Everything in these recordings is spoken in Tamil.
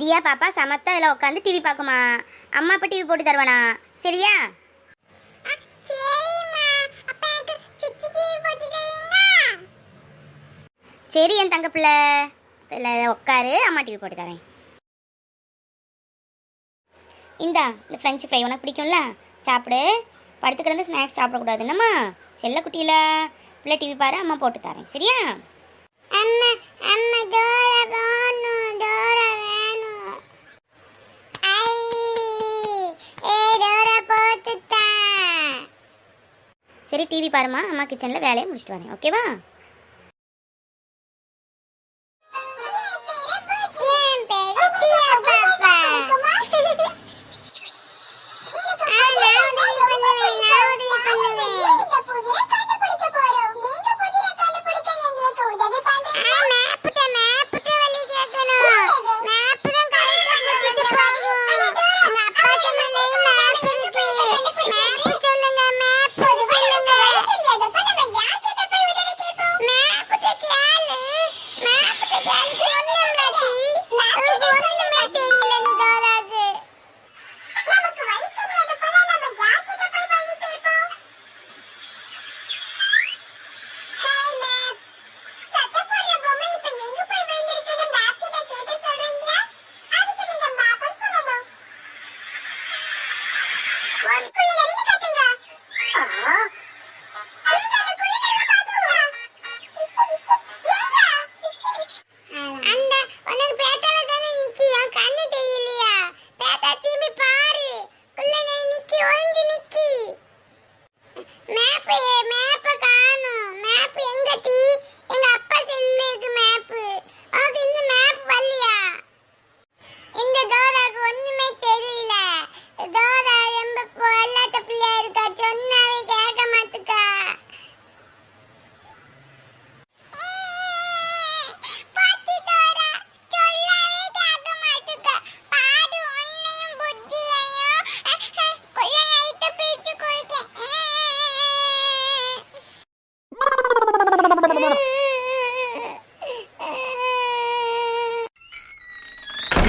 தியா பாப்பா சமத்தா இதில் உட்காந்து டிவி பார்க்குமா? அம்மா அப்போ டிவி போட்டு தருவானா? சரியா? சரி என் தங்க பிள்ளை உட்காரு அம்மா டிவி போட்டு தரேன். இந்தா இந்த ஃப்ரெஞ்சு ஃப்ரை உனக்கு பிடிக்கும்ல? சாப்பிடு. படுத்து கிடந்து ஸ்நாக்ஸ் சாப்பிடக்கூடாது. என்னம்மா? செல்ல குட்டியில பிள்ளை டிவி பாரு அம்மா போட்டு தரேன். சரியா? அம்மா அம்மா டோரா வேணும் டோரா வேணும் ஐ ஏ டோரா போட்டு சரி டிவி பாருமா அம்மா கிச்சனில் வேலையை முடிச்சுட்டு வரேன். ஓகேவா அந்த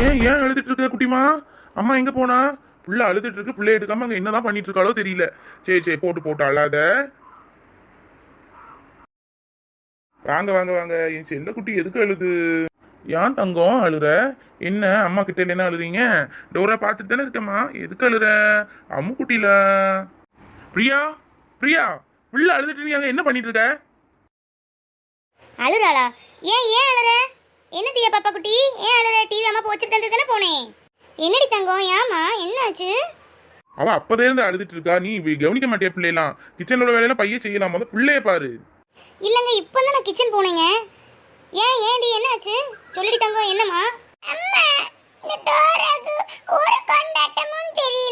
ஏன் ஏன் அழுதுட்டு இருக்க குட்டிமா? அம்மா எங்க போனா? புள்ள அழுதுட்டு இருக்கு பிள்ளை எடுக்காம அங்க என்னதான் பண்ணிட்டு இருக்காளோ தெரியல. சரி சரி போட்டு போட்டு அழாத. வாங்க வாங்க வாங்க. என் செல்ல குட்டி எதுக்கு அழுது? ஏன் தங்கம் அழுற? என்ன அம்மா கிட்ட என்ன அழுறீங்க? டோரா பார்த்துட்டு தானே இருக்கம்மா. எதுக்கு அழுற? அம்மு குட்டில பிரியா பிரியா புள்ள அழுதுட்டு நீ என்ன பண்ணிட்டு இருக்க? அழுறாளா? ஏன் ஏன் அழுற? என்ன தியா பாப்பா குட்டி? ஏன் அழுற அம்மா போச்சு தந்து தானே போனேன் என்னடி தங்கம் ஏமா என்னாச்சு? அவ அப்பதே இருந்து அழுதுட்டு இருக்கா. நீ கவனிக்க மாட்டியா பிள்ளைலாம் கிச்சன்ல உள்ள வேலையெல்லாம் பைய செய்யலாம். முத பிள்ளைய பாரு. இல்லைங்க இப்போ தான் நான் கிச்சன் போனேங்க. ஏன் ஏன்டி என்னாச்சு? சொல்லிடி தங்கம் என்னம்மா? அம்மா இந்த டோராக்கு ஒரு கொண்டாட்டமும் தெரியல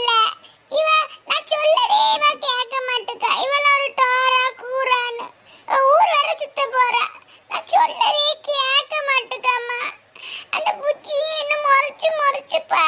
எப்பா